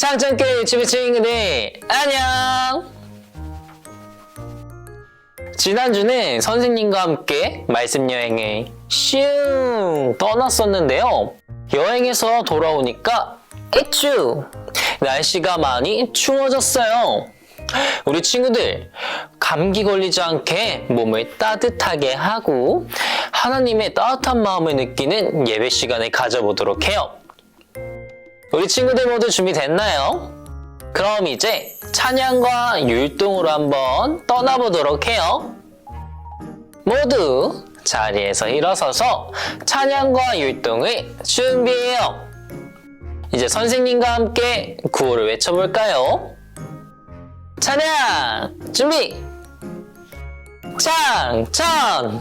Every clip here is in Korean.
창창교회 유튜브 친구들 안녕! 지난주는 선생님과 함께 말씀 여행을 슝 떠났었는데요. 여행에서 돌아오니까 애쭈! 날씨가 많이 추워졌어요. 우리 친구들 감기 걸리지 않게 몸을 따뜻하게 하고 하나님의 따뜻한 마음을 느끼는 예배 시간을 가져보도록 해요 우리 친구들 모두 준비됐나요? 그럼 이제 찬양과 율동으로 한번 떠나보도록 해요. 모두 자리에서 일어서서 찬양과 율동을 준비해요. 이제 선생님과 함께 구호를 외쳐볼까요? 찬양 준비! 창 천!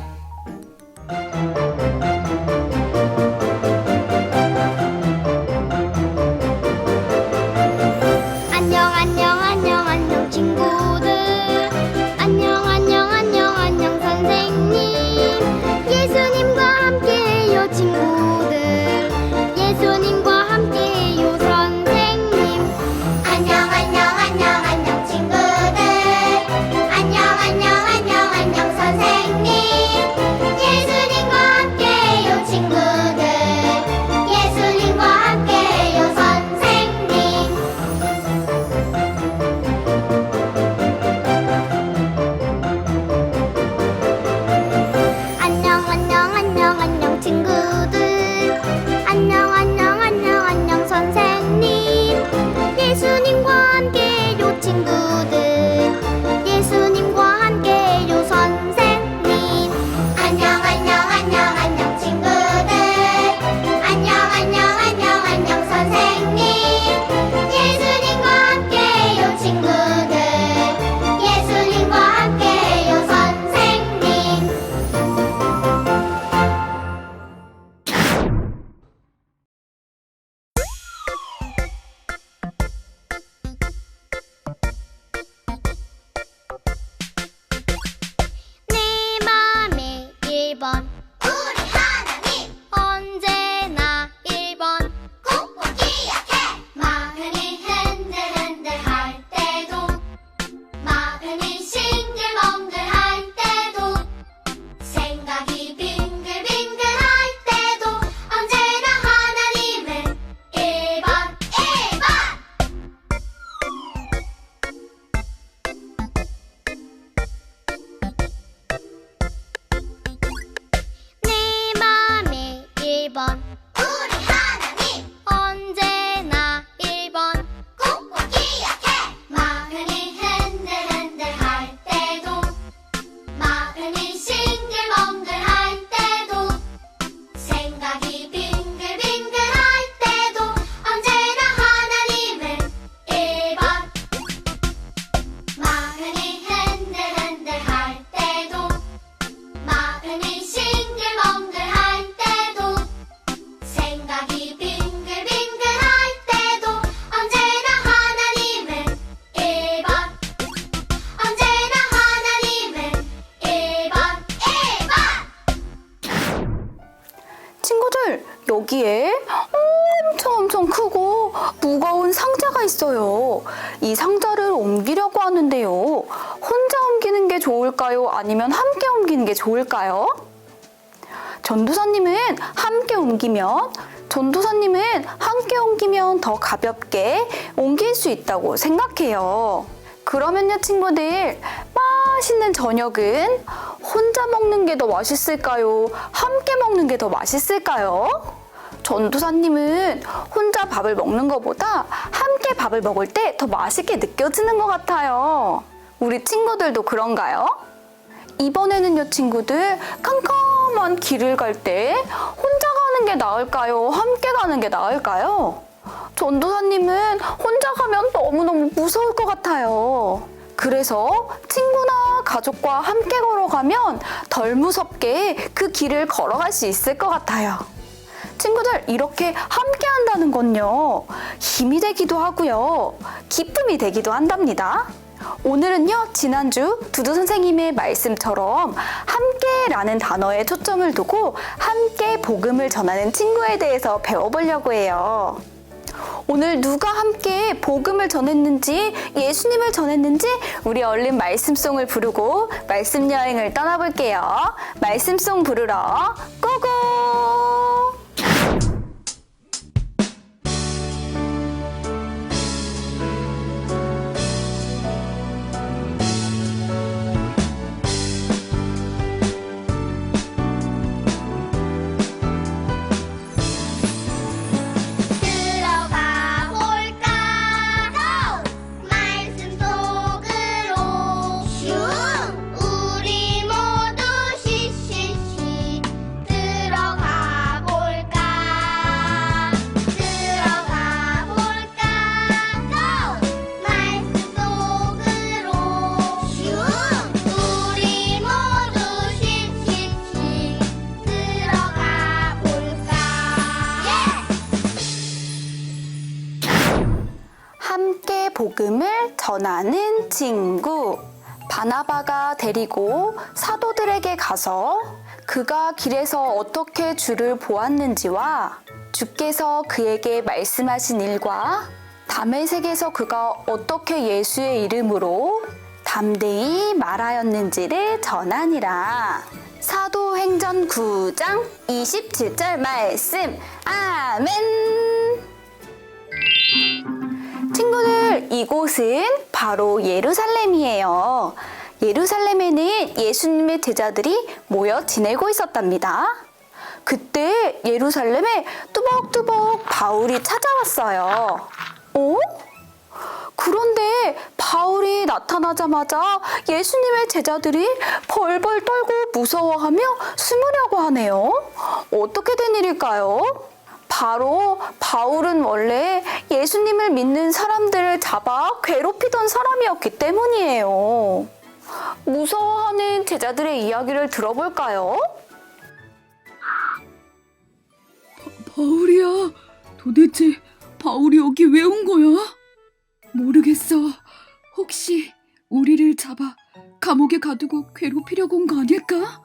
옮기려고 하는데요. 혼자 옮기는 게 좋을까요? 아니면 함께 옮기는 게 좋을까요? 전도사님은 함께 옮기면, 전도사님은 함께 옮기면 더 가볍게 옮길 수 있다고 생각해요. 그러면요, 친구들, 맛있는 저녁은 혼자 먹는 게 더 맛있을까요? 함께 먹는 게 더 맛있을까요? 전도사님은 혼자 밥을 먹는 것보다 함께 밥을 먹을 때 더 맛있게 느껴지는 것 같아요. 우리 친구들도 그런가요? 이번에는요, 친구들, 깜깜한 길을 갈 때 혼자 가는 게 나을까요? 함께 가는 게 나을까요? 전도사님은 혼자 가면 너무너무 무서울 것 같아요. 그래서 친구나 가족과 함께 걸어가면 덜 무섭게 그 길을 걸어갈 수 있을 것 같아요. 친구들, 이렇게 함께 한다는 건요, 힘이 되기도 하고요, 기쁨이 되기도 한답니다. 오늘은요, 지난주 두두 선생님의 말씀처럼 함께라는 단어에 초점을 두고 함께 복음을 전하는 친구에 대해서 배워보려고 해요. 오늘 누가 함께 복음을 전했는지 예수님을 전했는지 우리 얼른 말씀송을 부르고 말씀 여행을 떠나볼게요. 말씀송 부르러 전하는 친구. 바나바가 데리고 사도들에게 가서 그가 길에서 어떻게 주를 보았는지와 주께서 그에게 말씀하신 일과 담의 색에서 그가 어떻게 예수의 이름으로 담대히 말하였는지를 전하니라. 사도행전 9장 27절 말씀. 아멘. 친구들, 이곳은 바로 예루살렘이에요. 예루살렘에는 예수님의 제자들이 모여 지내고 있었답니다. 그때 예루살렘에 뚜벅뚜벅 바울이 찾아왔어요. 어? 그런데 바울이 나타나자마자 예수님의 제자들이 벌벌 떨고 무서워하며 숨으려고 하네요. 어떻게 된 일일까요? 바로 바울은 원래 예수님을 믿는 사람들을 잡아 괴롭히던 사람이었기 때문이에요. 무서워하는 제자들의 이야기를 들어볼까요? 바울이야. 도대체 바울이 여기 왜 온 거야? 모르겠어. 혹시 우리를 잡아 감옥에 가두고 괴롭히려고 온 거 아닐까?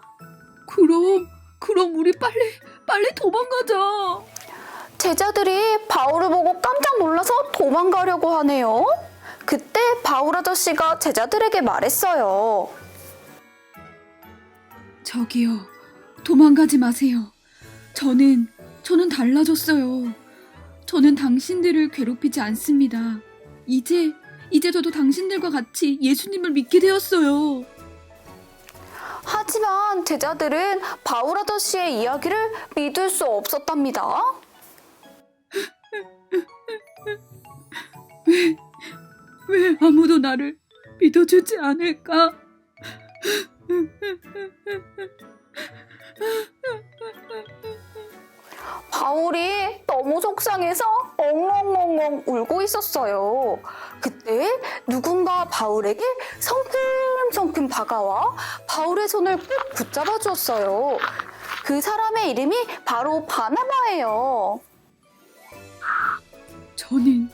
그럼, 그럼 우리 빨리, 빨리 도망가자. 제자들이 바울을 보고 깜짝 놀라서 도망가려고 하네요. 그때 바울 아저씨가 제자들에게 말했어요. 저기요, 도망가지 마세요. 저는, 저는 달라졌어요. 저는 당신들을 괴롭히지 않습니다. 이제, 이제 저도 당신들과 같이 예수님을 믿게 되었어요. 하지만 제자들은 바울 아저씨의 이야기를 믿을 수 없었답니다. 왜 아무도 나를 믿어주지 않을까? 바울이 너무 속상해서 엉엉엉엉 울고 있었어요. 그때 누군가 바울에게 성큼성큼 다가와 바울의 손을 꼭 붙잡아 주었어요. 그 사람의 이름이 바로 바나바예요. 저는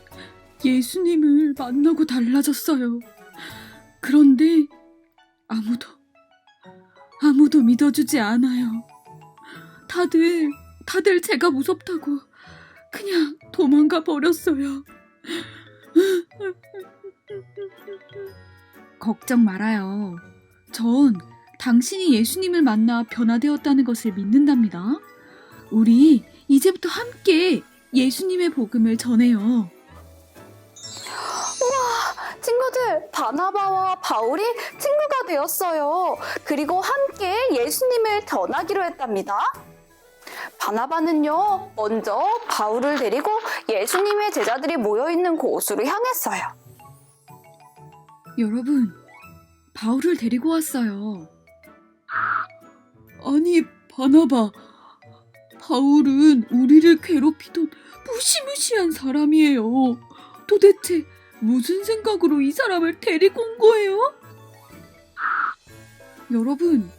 예수님을 만나고 달라졌어요. 그런데 아무도, 아무도 믿어주지 않아요. 다들, 다들 제가 무섭다고 그냥 도망가 버렸어요. 걱정 말아요. 전 당신이 예수님을 만나 변화되었다는 것을 믿는답니다. 우리 이제부터 함께 예수님의 복음을 전해요. 친구들, 바나바와 바울이 친구가 되었어요. 그리고 함께 예수님을 전하기로 했답니다. 바나바는요, 먼저 바울을 데리고 예수님의 제자들이 모여있는 곳으로 향했어요. 여러분, 바울을 데리고 왔어요. 아니, 바나바. 바울은 우리를 괴롭히던 무시무시한 사람이에요. 도대체 무슨 생각으로 이 사람을 데리고 온 거예요? 여러분,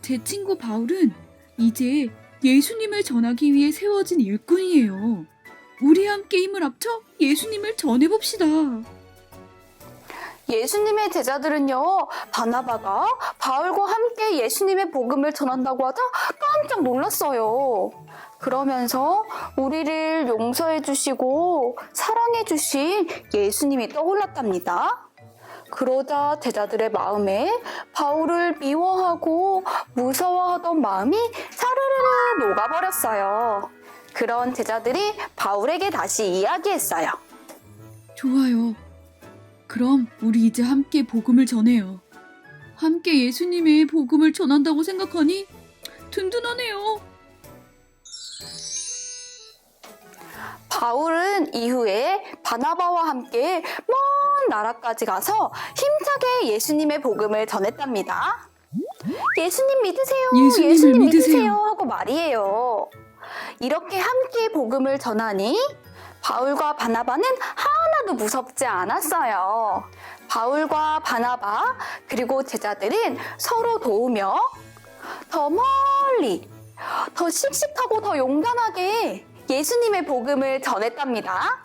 제 친구 바울은 이제 예수님을 전하기 위해 세워진 일꾼이에요. 우리 함께 힘을 합쳐 예수님을 전해봅시다. 예수님의 제자들은요, 바나바가 바울과 함께 예수님의 복음을 전한다고 하자 깜짝 놀랐어요. 그러면서 우리를 용서해 주시고 사랑해 주신 예수님이 떠올랐답니다. 그러자 제자들의 마음에 바울을 미워하고 무서워하던 마음이 사르르르 녹아버렸어요. 그런 제자들이 바울에게 다시 이야기했어요. 좋아요. 그럼 우리 이제 함께 복음을 전해요. 함께 예수님의 복음을 전한다고 생각하니 든든하네요. 바울은 이후에 바나바와 함께 먼 나라까지 가서 힘차게 예수님의 복음을 전했답니다. 예수님 믿으세요. 예수님을 믿으세요. 믿으세요. 하고 말이에요. 이렇게 함께 복음을 전하니 바울과 바나바는 하나도 무섭지 않았어요. 바울과 바나바 그리고 제자들은 서로 도우며 더 멀리 더 씩씩하고 더 용감하게 예수님의 복음을 전했답니다.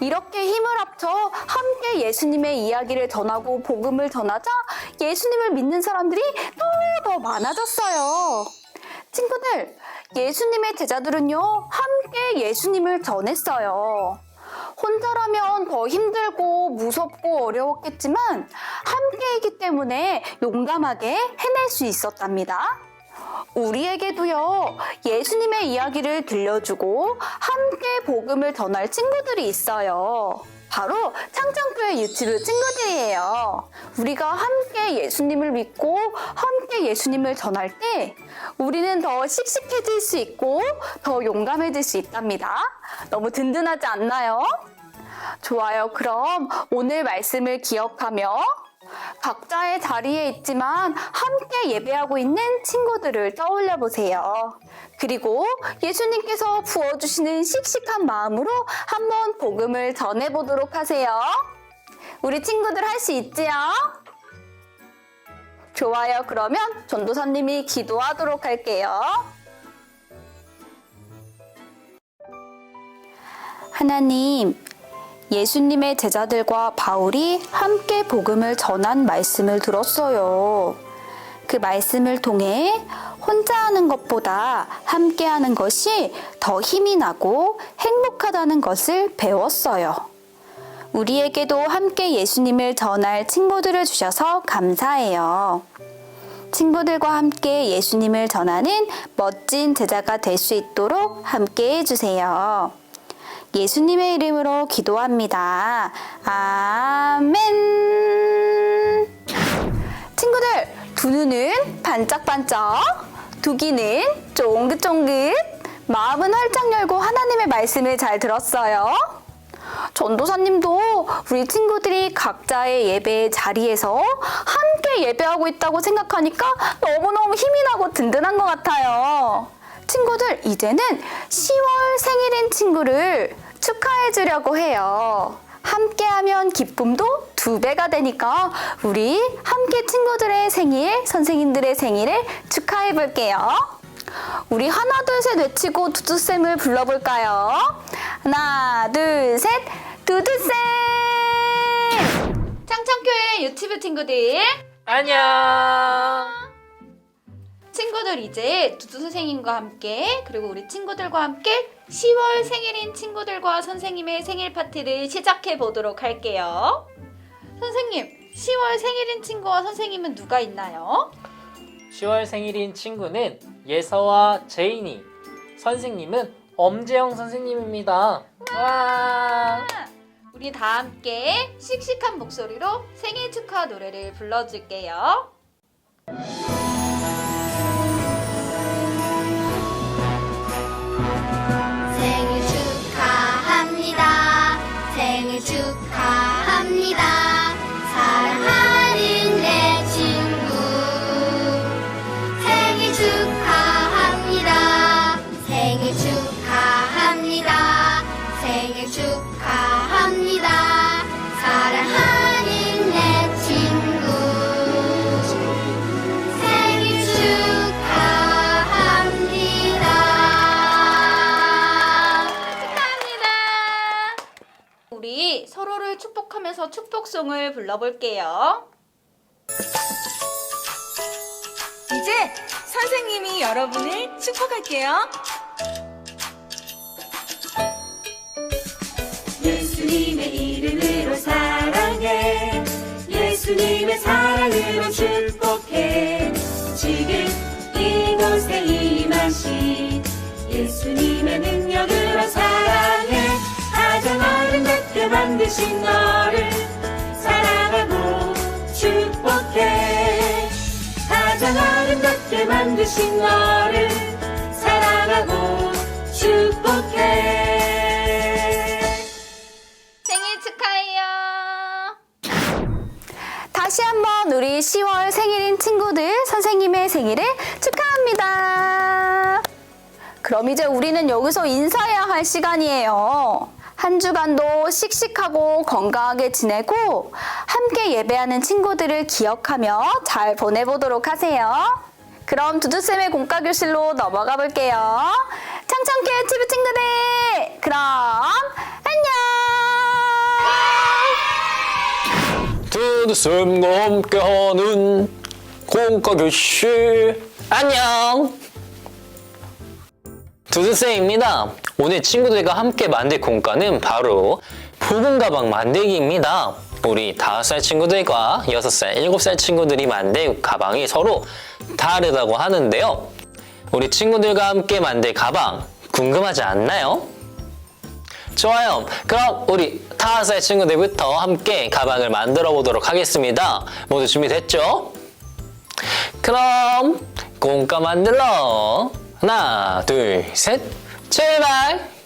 이렇게 힘을 합쳐 함께 예수님의 이야기를 전하고 복음을 전하자 예수님을 믿는 사람들이 또 더 많아졌어요. 친구들, 예수님의 제자들은요, 함께 예수님을 전했어요. 혼자라면 더 힘들고 무섭고 어려웠겠지만 함께이기 때문에 용감하게 해낼 수 있었답니다. 우리에게도요, 예수님의 이야기를 들려주고 함께 복음을 전할 친구들이 있어요. 바로 창창교회 유치부 친구들이에요. 우리가 함께 예수님을 믿고 함께 예수님을 전할 때 우리는 더 씩씩해질 수 있고 더 용감해질 수 있답니다. 너무 든든하지 않나요? 좋아요. 그럼 오늘 말씀을 기억하며 각자의 자리에 있지만 함께 예배하고 있는 친구들을 떠올려 보세요. 그리고 예수님께서 부어주시는 씩씩한 마음으로 한번 복음을 전해보도록 하세요. 우리 친구들 할 수 있지요? 좋아요. 그러면 전도사님이 기도하도록 할게요. 하나님, 예수님의 제자들과 바울이 함께 복음을 전한 말씀을 들었어요. 그 말씀을 통해 혼자 하는 것보다 함께 하는 것이 더 힘이 나고 행복하다는 것을 배웠어요. 우리에게도 함께 예수님을 전할 친구들을 주셔서 감사해요. 친구들과 함께 예수님을 전하는 멋진 제자가 될 수 있도록 함께 해주세요. 예수님의 이름으로 기도합니다. 아멘. 친구들, 두 눈은 반짝반짝, 두 귀는 쫑긋쫑긋, 마음은 활짝 열고 하나님의 말씀을 잘 들었어요. 전도사님도 우리 친구들이 각자의 예배 자리에서 함께 예배하고 있다고 생각하니까 너무너무 힘이 나고 든든한 것 같아요. 친구들, 이제는 10월 생일인 친구를 축하해 주려고 해요. 함께하면 기쁨도 두 배가 되니까 우리 함께 친구들의 생일, 선생님들의 생일을 축하해 볼게요. 우리 하나 둘 셋 외치고 두두쌤을 불러볼까요? 하나 둘 셋 두두쌤! 창창교회 유튜브 친구들 안녕. 친구들 이제 두두 선생님과 함께 그리고 우리 친구들과 함께 10월 생일인 친구들과 선생님의 생일 파티를 시작해 보도록 할게요. 선생님, 10월 생일인 친구와 선생님은 누가 있나요? 10월 생일인 친구는 예서와 제인이. 선생님은 엄재영 선생님입니다. 와. 우리 다 함께 씩씩한 목소리로 생일 축하 노래를 불러줄게요. 따라서 축복송을 불러볼게요. 이제 선생님이 여러분을 축복할게요. 예수님의 이름으로 사랑해 예수님의 사랑으로 축복해 지금 이곳에 임하신 예수님의 능력을 아름답게 만드신 너를 사랑하고 축복해 가장 아름답게 만드신 너를 사랑하고 축복해 생일 축하해요. 다시 한번 우리 10월 생일인 친구들 선생님의 생일을 축하합니다. 그럼 이제 우리는 여기서 인사해야 할 시간이에요. 한 주간도 씩씩하고 건강하게 지내고 함께 예배하는 친구들을 기억하며 잘 보내보도록 하세요. 그럼 두두쌤의 공과교실로 넘어가 볼게요. 창창케 치부 친구들! 그럼 안녕! 두두쌤과 함께하는 공과교실 안녕 두두쌤입니다 오늘 친구들과 함께 만들 공과는 바로 붉은 가방 만들기입니다 우리 5살 친구들과 6살, 7살 친구들이 만들 가방이 서로 다르다고 하는데요 우리 친구들과 함께 만들 가방 궁금하지 않나요? 좋아요. 그럼 우리 다섯 살 친구들부터 함께 가방을 만들어 보도록 하겠습니다. 모두 준비됐죠? 그럼 공가 만들러 하나, 둘, 셋, Çevir.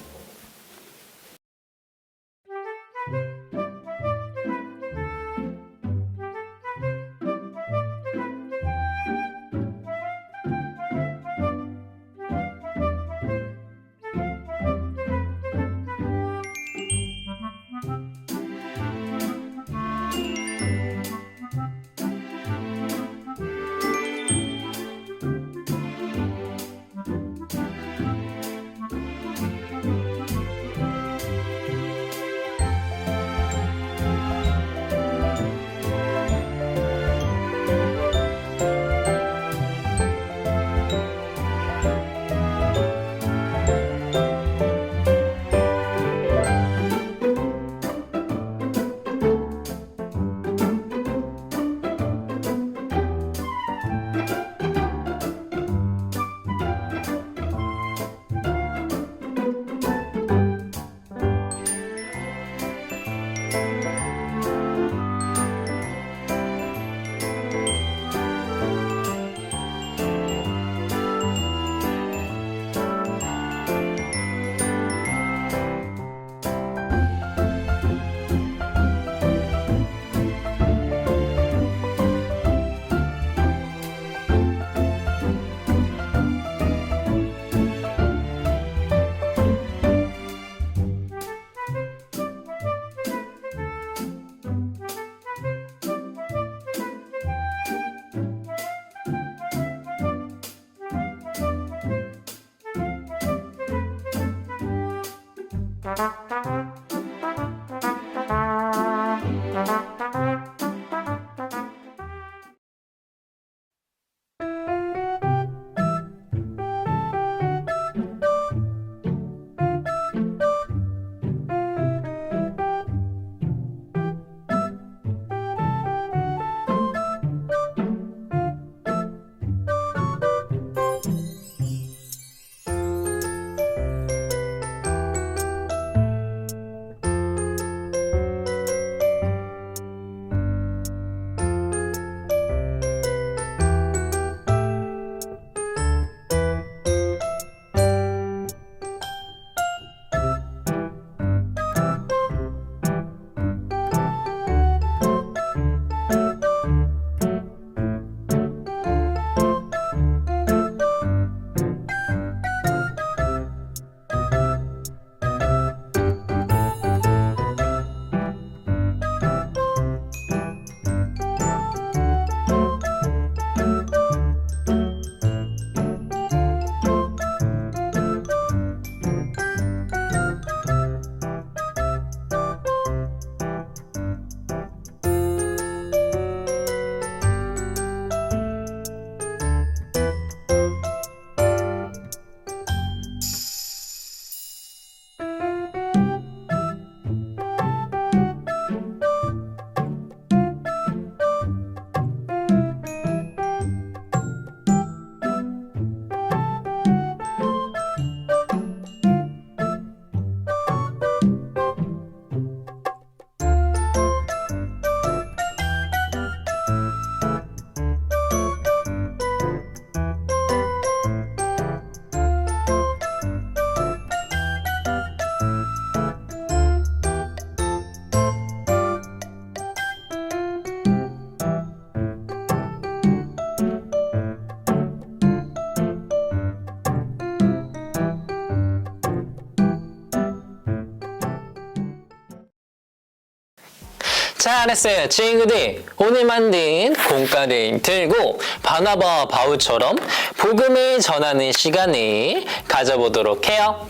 잘했어요, 친구들. 오늘 만든 공과를 들고 바나바와 바울처럼 복음을 전하는 시간을 가져보도록 해요.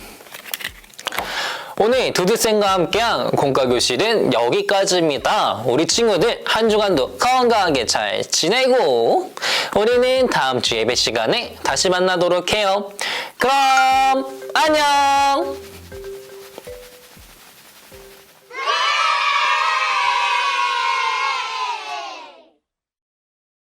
오늘 두두쌤과 함께한 공과 교실은 여기까지입니다. 우리 친구들 한 주간도 건강하게 잘 지내고 우리는 다음 주 예배 시간에 다시 만나도록 해요. 그럼 안녕!